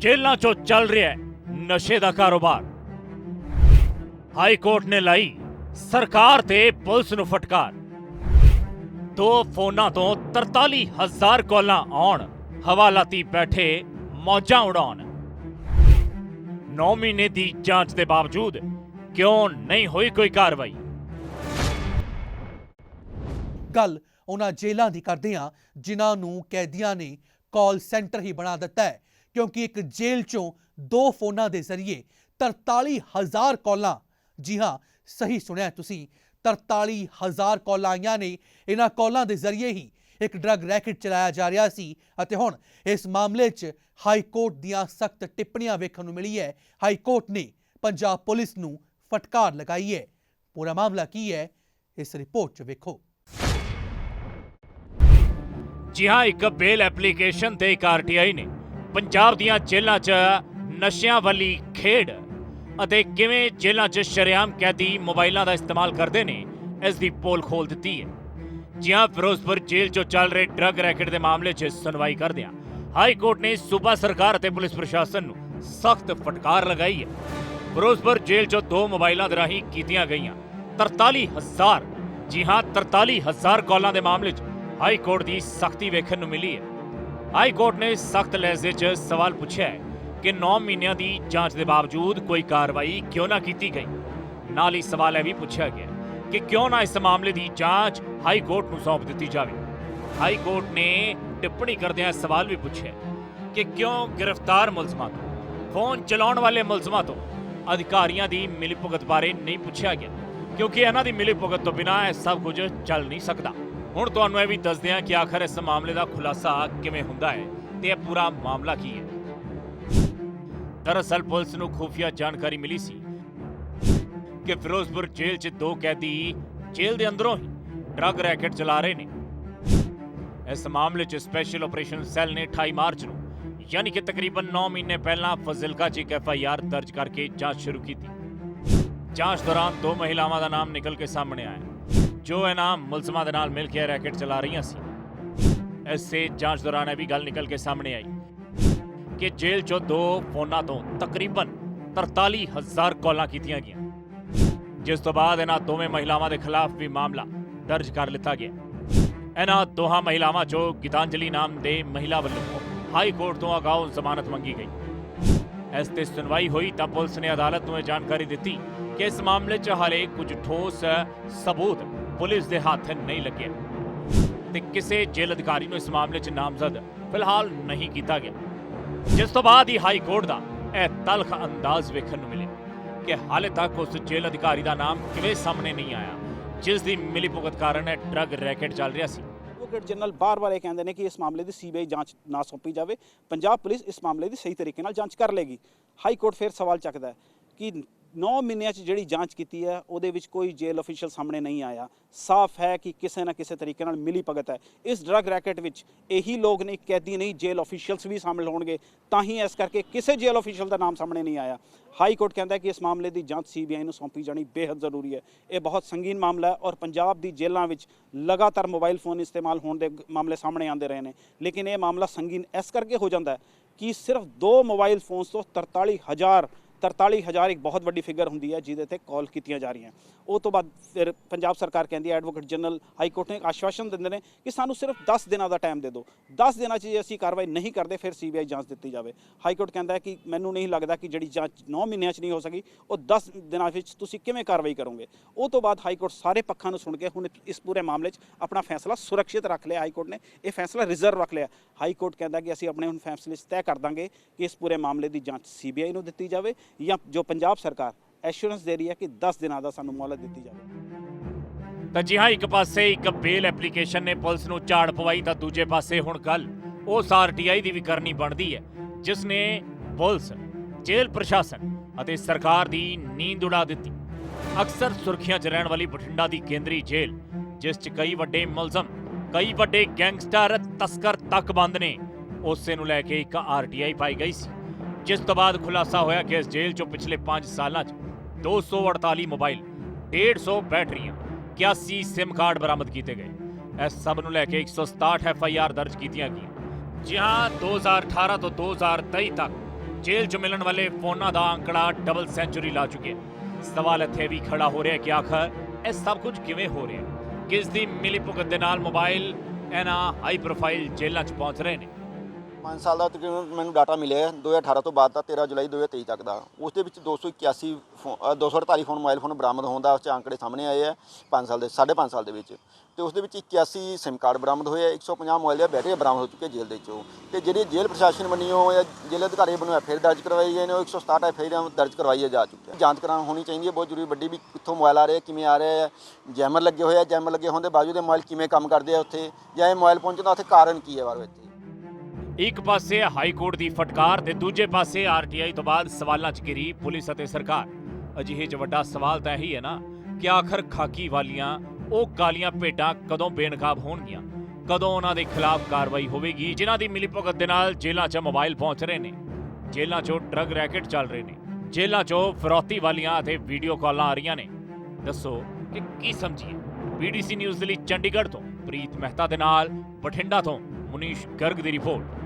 ਜੇਲ੍ਹਾਂ 'ਚੋਂ ਚੱਲ ਰਿਹਾ ਨਸ਼ੇ ਦਾ ਕਾਰੋਬਾਰ। ਹਾਈ ਕੋਰਟ ਨੇ ਲਾਈ ਸਰਕਾਰ ਤੇ ਪੁਲਿਸ ਨੂੰ ਫਟਕਾਰ। ਦੋ ਫੋਨਾਂ ਤੋਂ 43000 ਕਾਲਾਂ ਆਉਣ, ਹਵਾਲਾਤੀ ਬੈਠੇ ਮੌਜਾਂ ਉਡਾਉਣ। 9 ਮਹੀਨੇ ਦੀ ਜਾਂਚ ਦੇ ਬਾਵਜੂਦ ਕਿਉਂ ਨਹੀਂ ਹੋਈ ਕੋਈ ਕਾਰਵਾਈ? ਗੱਲ ਉਹਨਾਂ ਜੇਲ੍ਹਾਂ ਦੀ ਕਰਦੇ ਹਾਂ, ਜਿਨ੍ਹਾਂ ਨੂੰ ਕੈਦੀਆਂ ਨੇ ਕਾਲ ਸੈਂਟਰ ਹੀ ਬਣਾ ਦਿੱਤਾ ਹੈ। ਕਿਉਂਕਿ ਇੱਕ ਜੇਲ੍ਹ ਚੋਂ ਦੋ ਫੋਨਾਂ ਦੇ ਜ਼ਰੀਏ 43000 ਕਾਲਾਂ। ਜੀ ਹਾਂ, ਸਹੀ ਸੁਣਿਆ ਤੁਸੀਂ। 43000 ਕਾਲਾਂ ਆਈਆਂ ਨੇ। ਇਹਨਾਂ ਕਾਲਾਂ ਦੇ ਜ਼ਰੀਏ ਹੀ ਇੱਕ ਡਰੱਗ ਰੈਕਟ ਚਲਾਇਆ ਜਾ ਰਿਹਾ ਸੀ ਅਤੇ ਹੁਣ ਇਸ ਮਾਮਲੇ 'ਚ ਹਾਈ ਕੋਰਟ ਦੀਆਂ ਸਖਤ ਟਿੱਪਣੀਆਂ ਵੇਖਣ ਨੂੰ ਮਿਲੀ ਹੈ। ਹਾਈ ਕੋਰਟ ਨੇ ਪੰਜਾਬ ਪੁਲਿਸ ਨੂੰ ਫਟਕਾਰ ਲਗਾਈ ਹੈ। ਪੂਰਾ ਮਾਮਲਾ ਕੀ ਹੈ? ਇਸ ਰਿਪੋਰਟ 'ਚ ਵੇਖੋ। ਜੀ ਹਾਂ, ਇੱਕ ਬੇਲ ਐਪਲੀਕੇਸ਼ਨ ਤੇ ਇੱਕ ਆਰਟੀਆਈ ਨੇ ਪੰਜਾਬ ਦੀਆਂ ਜੇਲ੍ਹਾਂ 'ਚ ਨਸ਼ਿਆਂ ਵਾਲੀ ਖੇਡ ਅਤੇ ਕਿਵੇਂ ਜੇਲ੍ਹਾਂ 'ਚ ਸ਼ਰੇਆਮ ਕੈਦੀ ਮੋਬਾਈਲਾਂ ਦਾ ਇਸਤੇਮਾਲ ਕਰਦੇ ਨੇ, ਇਸ ਦੀ ਪੋਲ ਖੋਲ ਦਿੱਤੀ ਹੈ। ਜੀ ਹਾਂ, ਫਿਰੋਜ਼ਪੁਰ ਜੇਲ੍ਹ 'ਚੋਂ ਚੱਲ ਰਹੇ ਡਰੱਗ ਰੈਕਟ ਦੇ ਮਾਮਲੇ 'ਚ ਸੁਣਵਾਈ ਕਰਦਿਆਂ ਹਾਈ ਕੋਰਟ ਨੇ ਸੂਬਾ ਸਰਕਾਰ ਅਤੇ ਪੁਲਿਸ ਪ੍ਰਸ਼ਾਸਨ ਨੂੰ ਸਖਤ ਫਟਕਾਰ ਲਗਾਈ ਹੈ। ਫਿਰੋਜ਼ਪੁਰ ਜੇਲ੍ਹ 'ਚੋਂ ਦੋ ਮੋਬਾਈਲਾਂ ਦੇ ਰਾਹੀਂ ਕੀਤੀਆਂ ਗਈਆਂ 43000 ਜੀ ਹਾਂ 43000 ਕਾਲਾਂ ਦੇ ਮਾਮਲੇ 'ਚ ਹਾਈ ਕੋਰਟ ਦੀ ਸਖਤੀ ਵੇਖਣ ਨੂੰ ਮਿਲੀ ਹੈ। ਹਾਈ ਕੋਰਟ ਨੇ ਸਖਤ ਲਹਿਜ਼ੇ 'ਚ ਸਵਾਲ ਪੁੱਛਿਆ ਹੈ ਕਿ 9 ਮਹੀਨਿਆਂ ਦੀ ਜਾਂਚ ਦੇ ਬਾਵਜੂਦ ਕੋਈ ਕਾਰਵਾਈ ਕਿਉਂ ਨਾ ਕੀਤੀ ਗਈ। ਨਾਲ ਹੀ ਸਵਾਲ ਇਹ ਵੀ ਪੁੱਛਿਆ ਗਿਆ ਕਿ ਕਿਉਂ ਨਾ ਇਸ ਮਾਮਲੇ ਦੀ ਜਾਂਚ ਹਾਈ ਕੋਰਟ ਨੂੰ ਸੌਂਪ ਦਿੱਤੀ ਜਾਵੇ। ਹਾਈ ਕੋਰਟ ਨੇ ਟਿੱਪਣੀ ਕਰਦਿਆਂ ਸਵਾਲ ਵੀ ਪੁੱਛਿਆ ਕਿ ਕਿਉਂ ਗ੍ਰਿਫਤਾਰ ਮੁਲਜ਼ਮਾਂ ਤੋਂ, ਫੋਨ ਚਲਾਉਣ ਵਾਲੇ ਮੁਲਜ਼ਮਾਂ ਤੋਂ ਅਧਿਕਾਰੀਆਂ ਦੀ ਮਿਲੀਭੁਗਤ ਬਾਰੇ ਨਹੀਂ ਪੁੱਛਿਆ ਗਿਆ, ਕਿਉਂਕਿ ਇਹਨਾਂ ਦੀ ਮਿਲੀਭੁਗਤ ਤੋਂ ਬਿਨਾਂ ਇਹ ਸਭ ਕੁਝ ਚੱਲ ਨਹੀਂ ਸਕਦਾ। ਹੁਣ ਤੁਹਾਨੂੰ ਇਹ ਵੀ ਦੱਸਦੇ ਹਾਂ ਕਿ ਆਖਰ ਇਸ ਮਾਮਲੇ ਦਾ ਖੁਲਾਸਾ ਕਿਵੇਂ ਹੁੰਦਾ ਹੈ ਤੇ ਇਹ ਪੂਰਾ ਮਾਮਲਾ ਕੀ ਹੈ। ਦਰਅਸਲ ਪੁਲਿਸ ਨੂੰ ਖੁਫੀਆ ਜਾਣਕਾਰੀ ਮਿਲੀ ਸੀ ਕਿ ਫਿਰੋਜ਼ਪੁਰ ਜੇਲ੍ਹ 'ਚ ਦੋ ਕੈਦੀ ਜੇਲ੍ਹ ਦੇ ਅੰਦਰੋਂ ਹੀ ਡਰੱਗ ਰੈਕਟ ਚਲਾ ਰਹੇ ਨੇ। ਇਸ ਮਾਮਲੇ 'ਚ ਸਪੈਸ਼ਲ ਆਪਰੇਸ਼ਨ ਸੈੱਲ ਨੇ 28 ਮਾਰਚ ਨੂੰ ਯਾਨੀ ਕਿ ਤਕਰੀਬਨ 9 ਮਹੀਨੇ ਪਹਿਲਾਂ ਫਜ਼ਿਲਕਾ 'ਚ ਇੱਕ ਐਫਆਈਆਰ ਦਰਜ ਕਰਕੇ ਜਾਂਚ ਸ਼ੁਰੂ ਕੀਤੀ। ਜਾਂਚ ਦੌਰਾਨ ਦੋ ਮਹਿਲਾਵਾਂ ਦਾ ਨਾਮ ਨਿਕਲ ਕੇ ਸਾਹਮਣੇ ਆਇਆ। ਜੋ ਇਹਨਾਂ ਮੁਲਜ਼ਮਾਂ ਦੇ ਨਾਲ ਮਿਲ ਕੇ ਰੈਕਟ ਚਲਾ ਰਹੀਆਂ ਸੀ। ਇਸੇ ਜਾਂਚ ਦੌਰਾਨ ਇਹ ਵੀ ਗੱਲ ਨਿਕਲ ਕੇ ਸਾਹਮਣੇ ਆਈ ਕਿ ਜੇਲ੍ਹ 'ਚੋਂ ਦੋ ਫੋਨਾਂ ਤੋਂ ਤਕਰੀਬਨ 43000 ਕਾਲਾਂ ਕੀਤੀਆਂ ਗਈਆਂ, ਜਿਸ ਤੋਂ ਬਾਅਦ ਇਹਨਾਂ ਦੋਵੇਂ ਮਹਿਲਾਵਾਂ ਦੇ ਖਿਲਾਫ ਵੀ ਮਾਮਲਾ ਦਰਜ ਕਰ ਲਿੱਤਾ ਗਿਆ। ਇਹਨਾਂ ਦੋਹਾਂ ਮਹਿਲਾਵਾਂ 'ਚੋਂ ਗੀਤਾਂਜਲੀ ਨਾਮ ਦੇ ਮਹਿਲਾ ਵੱਲੋਂ ਹਾਈ ਕੋਰਟ ਤੋਂ ਅਗਾਊਂ ਜ਼ਮਾਨਤ ਮੰਗੀ ਗਈ। ਇਸ ਤੇ ਸੁਣਵਾਈ ਹੋਈ ਤਾਂ ਪੁਲਿਸ ਨੇ ਅਦਾਲਤ ਨੂੰ ਇਹ ਜਾਣਕਾਰੀ ਦਿੱਤੀ ਕਿ ਇਸ ਮਾਮਲੇ 'ਚ ਹਾਲੇ ਕੁਝ ਠੋਸ ਸਬੂਤ ਪੁਲਿਸ ਦੇ ਹੱਥ ਨਹੀਂ ਲੱਗੇ। ਤੇ ਕਿਸੇ ਜੇਲ੍ਹ ਅਧਿਕਾਰੀ ਨੂੰ ਇਸ ਮਾਮਲੇ 'ਚ ਨਾਮਜ਼ਦ ਫਿਲਹਾਲ ਨਹੀਂ ਕੀਤਾ ਗਿਆ। ਜਿਸ ਤੋਂ ਬਾਅਦ ਹੀ ਹਾਈ ਕੋਰਟ ਦਾ ਇਹ ਤਲਖ ਅੰਦਾਜ਼ ਵੇਖਣ ਨੂੰ ਮਿਲਿਆ ਕਿ ਹਾਲੇ ਤੱਕ ਉਸ ਜੇਲ੍ਹ ਅਧਿਕਾਰੀ ਦਾ ਨਾਮ ਕਿਵੇਂ ਸਾਹਮਣੇ ਨਹੀਂ ਆਇਆ, ਜਿਸ ਦੀ ਮਿਲੀਭੁਗਤ ਕਾਰਨ ਇਹ ਡਰੱਗ ਰੈਕਟ ਚੱਲ ਰਿਹਾ ਸੀ। ਐਡਵੋਕੇਟ ਜਨਰਲ ਬਾਰ-ਬਾਰ ਇਹ ਕਹਿੰਦੇ ਨੇ ਕਿ ਇਸ ਮਾਮਲੇ ਦੀ ਸੀਬੀਆਈ ਜਾਂਚ ਨਾ ਸੌਂਪੀ ਜਾਵੇ, ਪੰਜਾਬ ਪੁਲਿਸ ਇਸ ਮਾਮਲੇ ਦੀ ਸਹੀ ਤਰੀਕੇ ਨਾਲ ਜਾਂਚ ਕਰ ਲੇਗੀ। ਹਾਈ ਕੋਰਟ ਫਿਰ ਸਵਾਲ ਚੱਕਦਾ ਕਿ 9 ਮਹੀਨਿਆਂ 'ਚ ਜਿਹੜੀ ਜਾਂਚ ਕੀਤੀ ਹੈ, ਉਹਦੇ ਵਿੱਚ ਕੋਈ ਜੇਲ੍ਹ ਅਫੀਸ਼ੀਅਲ ਸਾਹਮਣੇ ਨਹੀਂ ਆਇਆ। ਸਾਫ਼ ਹੈ ਕਿ ਕਿਸੇ ਨਾ ਕਿਸੇ ਤਰੀਕੇ ਨਾਲ ਮਿਲੀ ਭਗਤ ਹੈ। ਇਸ ਡਰੱਗ ਰੈਕਟ ਵਿੱਚ ਇਹੀ ਲੋਕ ਨਹੀਂ ਕੈਦੀ ਨਹੀਂ ਜੇਲ੍ਹ ਅਫੀਸ਼ੀਅਲਸ ਵੀ ਸ਼ਾਮਿਲ ਹੋਣਗੇ। ਤਾਂ ਹੀ ਇਸ ਕਰਕੇ ਕਿਸੇ ਜੇਲ੍ਹ ਅਫੀਸ਼ੀਅਲ ਦਾ ਨਾਮ ਸਾਹਮਣੇ ਨਹੀਂ ਆਇਆ। ਹਾਈ ਕੋਰਟ ਕਹਿੰਦਾ ਕਿ ਇਸ ਮਾਮਲੇ ਦੀ ਜਾਂਚ ਸੀਬੀਆਈ ਨੂੰ ਸੌਂਪੀ ਜਾਣੀ ਬੇहद ਜ਼ਰੂਰੀ ਹੈ। ਇਹ ਬਹੁਤ ਸੰਗੀਨ ਮਾਮਲਾ ਹੈ ਔਰ ਪੰਜਾਬ ਦੀ ਜੇਲ੍ਹਾਂ ਵਿੱਚ ਲਗਾਤਾਰ ਮੋਬਾਈਲ ਫੋਨ ਇਸਤੇਮਾਲ ਹੋਣ ਦੇ ਮਾਮਲੇ ਸਾਹਮਣੇ ਆਉਂਦੇ ਰਹੇ ਨੇ। ਲੇਕਿਨ ਇਹ ਮਾਮਲਾ ਸੰਗੀਨ ਇਸ ਕਰਕੇ ਹੋ ਜਾਂਦਾ ਹੈ ਕਿ ਸਿਰਫ ਦੋ ਮੋਬਾਈਲ ਫੋਨਸ ਤੋਂ 43000 43000 ਇੱਕ ਬਹੁਤ ਵੱਡੀ ਫਿਗਰ ਹੁੰਦੀ ਹੈ ਜਿਹਦੇ ਤੇ ਕਾਲ ਕੀਤੀਆਂ ਜਾ ਰਹੀਆਂ। ਉਹ ਤੋਂ ਬਾਅਦ ਫਿਰ ਪੰਜਾਬ ਸਰਕਾਰ ਕਹਿੰਦੀ ਹੈ ਐਡਵੋਕੇਟ ਜਨਰਲ ਹਾਈ ਕੋਰਟ ਨੇ ਆਸ਼ਵਾਸਨ ਦਿੰਦੇ ਨੇ ਕਿ ਸਾਨੂੰ ਸਿਰਫ 10 ਦਿਨਾਂ ਦਾ ਟਾਈਮ ਦੇ ਦਿਓ। 10 ਦਿਨਾਂ 'ਚ ਜੇ ਅਸੀਂ ਕਾਰਵਾਈ ਨਹੀਂ ਕਰਦੇ, ਫਿਰ ਸੀਬੀਆਈ ਜਾਂਚ ਦਿੱਤੀ ਜਾਵੇ। ਹਾਈ ਕੋਰਟ ਕਹਿੰਦਾ ਹੈ ਕਿ ਮੈਨੂੰ ਨਹੀਂ ਲੱਗਦਾ ਕਿ ਜਿਹੜੀ ਜਾਂਚ 9 ਮਹੀਨਿਆਂ 'ਚ ਨਹੀਂ ਹੋ ਸਕੀ, ਉਹ 10 ਦਿਨਾਂ ਵਿੱਚ ਤੁਸੀਂ ਕਿਵੇਂ ਕਾਰਵਾਈ ਕਰੋਗੇ? ਉਹ ਤੋਂ ਬਾਅਦ ਹਾਈ ਕੋਰਟ ਸਾਰੇ ਪੱਖਾਂ ਨੂੰ ਸੁਣ ਕੇ ਹੁਣ ਇਸ ਪੂਰੇ ਮਾਮਲੇ 'ਚ ਆਪਣਾ ਫੈਸਲਾ ਸੁਰੱਖਿਅਤ ਰੱਖ ਲਿਆ ਹਾਈ ਕੋਰਟ ਨੇ। ਇਹ ਫੈਸਲਾ ਰਿਜ਼ਰਵ ਰੱਖ ਲਿਆ। ਹਾਈ ਕੋਰਟ ਕਹਿੰਦਾ ਕਿ ਅਸੀਂ ਆਪਣੇ ਹੁਣ ਫੈਸਲੇ 'ਚ ਤੈਅ ਕਰ ਦਾਂਗੇ ਕਿ ਇਸ ਪੂਰੇ ਮਾਮਲੇ ਦੀ ਜਾਂਚ ਸੀਬੀਆਈ ਨੂੰ ਦਿੱਤੀ ਜਾਵੇ ਜਾਂ ਜੋ ਪੰਜਾਬ ਸਰਕਾਰ ਐਸ਼ੋਰੈਂਸ ਦੇ ਰਹੀ ਹੈ ਕਿ 10 ਦਿਨਾਂ ਦਾ ਸਾਨੂੰ ਮੌਲਤ ਦਿੱਤੀ ਜਾਵੇ। ਤਾਂ ਜੀ ਹਾਂ, ਇੱਕ ਪਾਸੇ ਇੱਕ ਬੇਲ ਐਪਲੀਕੇਸ਼ਨ ਨੇ ਪੁਲਿਸ ਨੂੰ ਝਾੜ ਪਵਾਈ, ਤਾਂ ਦੂਜੇ ਪਾਸੇ ਹੁਣ ਗੱਲ ਉਸ ਆਰਟੀਆਈ ਦੀ ਵੀ ਕਰਨੀ ਬਣਦੀ ਹੈ, ਜਿਸ ਨੇ ਪੁਲਿਸ, ਜੇਲ੍ਹ ਪ੍ਰਸ਼ਾਸਨ ਅਤੇ ਸਰਕਾਰ ਦੀ ਨੀਂਦ ਉਡਾ ਦਿੱਤੀ। ਅਕਸਰ ਸੁਰਖੀਆਂ 'ਚ ਰਹਿਣ ਵਾਲੀ ਬਠਿੰਡਾ ਦੀ ਕੇਂਦਰੀ ਜੇਲ੍ਹ, ਜਿਸ 'ਚ ਕਈ ਵੱਡੇ ਮੁਲਜ਼ਮ, ਕਈ ਵੱਡੇ ਗੈਂਗਸਟਰ ਤਸਕਰ ਤੱਕ ਬੰਦ ਨੇ, ਉਸੇ ਨੂੰ ਲੈ ਕੇ ਇੱਕ ਆਰਟੀਆਈ ਪਾਈ ਗਈ ਸੀ। ਜਿਸ ਤੋਂ ਬਾਅਦ ਖੁਲਾਸਾ ਹੋਇਆ ਕਿ ਇਸ ਜੇਲ੍ਹ 'ਚੋਂ ਪਿਛਲੇ 5 ਸਾਲਾਂ 'ਚ 248 ਮੋਬਾਈਲ 150 ਬੈਟਰੀਆਂ 81 SIM ਕਾਰਡ ਬਰਾਮਦ ਕੀਤੇ ਗਏ। ਇਸ ਸਭ ਨੂੰ ਲੈ ਕੇ 167 ਐਫ ਆਈ ਆਰ ਦਰਜ ਕੀਤੀਆਂ ਗਈਆਂ। ਜੀ ਹਾਂ 2018 ਤੋਂ 2023 ਤੱਕ ਜੇਲ੍ਹ 'ਚ ਮਿਲਣ ਵਾਲੇ ਫੋਨਾਂ ਦਾ ਅੰਕੜਾ ਡਬਲ ਸੈਂਚੁਰੀ ਲਾ ਚੁੱਕਿਆ ਸਵਾਲ ਇੱਥੇ ਵੀ ਖੜਾ ਹੋ ਰਿਹਾ ਕਿ ਆਖਰ ਇਹ ਸਭ ਕੁਝ ਕਿਵੇਂ ਹੋ ਰਿਹਾ ਕਿਸ ਦੀ ਮਿਲੀਭੁਗਤ ਦੇ ਨਾਲ ਮੋਬਾਈਲ ਇਹਨਾਂ ਹਾਈ ਪ੍ਰੋਫਾਈਲ ਜੇਲ੍ਹਾਂ 'ਚ ਪਹੁੰਚ ਰਹੇ ਨੇ? 5 ਸਾਲ ਦਾ ਤਕਰੀਬਨ ਮੈਨੂੰ ਡਾਟਾ ਮਿਲਿਆ ਹੈ 2018 ਤੋਂ ਬਾਅਦ ਦਾ 13 ਜੁਲਾਈ 2023 ਤੱਕ ਦਾ। ਉਸ ਦੇ ਵਿੱਚ 281 ਫੋ- ਅ, 248 ਫੋਨ ਮੋਬਾਈਲ ਫੋਨ ਬਰਾਮਦ ਹੋਣ ਦਾ ਉਸ 'ਚ ਅੰਕੜੇ ਸਾਹਮਣੇ ਆਏ ਆ 5 ਸਾਲ ਦੇ 5.5 ਸਾਲ ਦੇ ਵਿੱਚ। ਤੇ ਉਸ ਦੇ ਵਿੱਚ 81 ਸਿਮ ਕਾਰਡ ਬਰਾਮਦ ਹੋਏ ਆ 150 ਮੋਬਾਈਲ ਦੇ ਬੈਟਰੀ ਬਰਾਮਦ ਹੋ ਚੁੱਕੇ ਜੇਲ੍ਹ ਦੇ ਵਿੱਚੋਂ। ਤੇ ਜਿਹੜੀ ਜੇਲ੍ਹ ਪ੍ਰਸ਼ਾਸਨ ਵੱਲੋਂ ਜਾਂ ਜੇਲ੍ਹ ਅਧਿਕਾਰੀ ਵੱਲੋਂ ਐਫਆਈਆਰ ਦਰਜ ਕਰਵਾਈ ਗਈ ਨੇ ਉਹ 167 ਐਫਆਈਆਰ ਦਰਜ ਕਰਵਾਈ ਜਾ ਚੁੱਕੀ ਜਾਂਚ ਕਰਾਂ ਹੋਣੀ ਚਾਹੀਦੀ ਹੈ ਬਹੁਤ ਜ਼ਰੂਰੀ ਵੱਡੀ ਵੀ ਕਿੱਥੋਂ ਮੋਬਾਈਲ ਆ ਰਿਹਾ ਕਿਵੇਂ ਆ ਰਿਹਾ ਹੈ ਜੈਮਰ ਲੱਗੇ ਹੋਏ ਆ ਜੈਮਰ ਲੱਗੇ ਹੋਣ ਦੇ ਬਾਵਜੂਦ ਇਹ ਮੋਬਾਈਲ ਕਿਵੇਂ ਕੰਮ ਕਰਦੇ ਆ ਉੱਥੇ ਜਾਂ ਇਹ ਮੋਬਾਈਲ ਪਹੁੰਚਣ ਦਾ ਉੱਥੇ ਕਾਰਨ ਕੀ ਹੈ ਬਾਰੇ ਵਿੱਚ ਇੱਕ ਪਾਸੇ ਹਾਈ ਕੋਰਟ ਦੀ ਫਟਕਾਰ ਤੇ ਦੂਜੇ ਪਾਸੇ ਆਰਟੀਆਈ ਤੋਂ ਬਾਅਦ ਸਵਾਲਾਂ 'ਚ ਘਿਰੀ ਪੁਲਿਸ ਅਤੇ ਸਰਕਾਰ। ਅਜਿਹੇ 'ਚ ਵੱਡਾ ਸਵਾਲ ਤਾਂ ਇਹੀ ਹੈ ਨਾ ਕਿ ਆਖਰ ਖਾਕੀ ਵਾਲੀਆਂ ਉਹ ਕਾਲੀਆਂ ਭੇਡਾਂ ਕਦੋਂ ਬੇਨਕਾਬ ਹੋਣਗੀਆਂ? ਕਦੋਂ ਉਹਨਾਂ ਦੇ ਖਿਲਾਫ ਕਾਰਵਾਈ ਹੋਵੇਗੀ? ਜਿਨ੍ਹਾਂ ਦੀ ਮਿਲੀਭਗਤ ਦੇ ਨਾਲ ਜੇਲ੍ਹਾਂ 'ਚ ਮੋਬਾਈਲ ਪਹੁੰਚ ਰਹੇ ਨੇ। ਜੇਲ੍ਹਾਂ 'ਚੋਂ ਡਰੱਗ ਰੈਕਟ ਚੱਲ ਰਹੇ ਨੇ। ਜੇਲ੍ਹਾਂ 'ਚੋਂ ਫਰੋਤੀ ਵਾਲੀਆਂ ਅਤੇ ਵੀਡੀਓ ਕਾਲਾਂ ਆ ਰਹੀਆਂ ਨੇ। ਦੱਸੋ ਕਿ ਕੀ ਸਮਝੀਏ? ਬੀਡੀਸੀ ਨਿਊਜ਼ ਦੇ ਲਈ ਚੰਡੀਗੜ੍ਹ ਤੋਂ ਪ੍ਰੀਤ ਮਹਿਤਾ ਦੇ ਨਾਲ, ਬਠਿੰਡਾ ਤੋਂ ਮੁਨੀਸ਼ ਗਰਗ ਦੀ ਰਿਪੋਰਟ।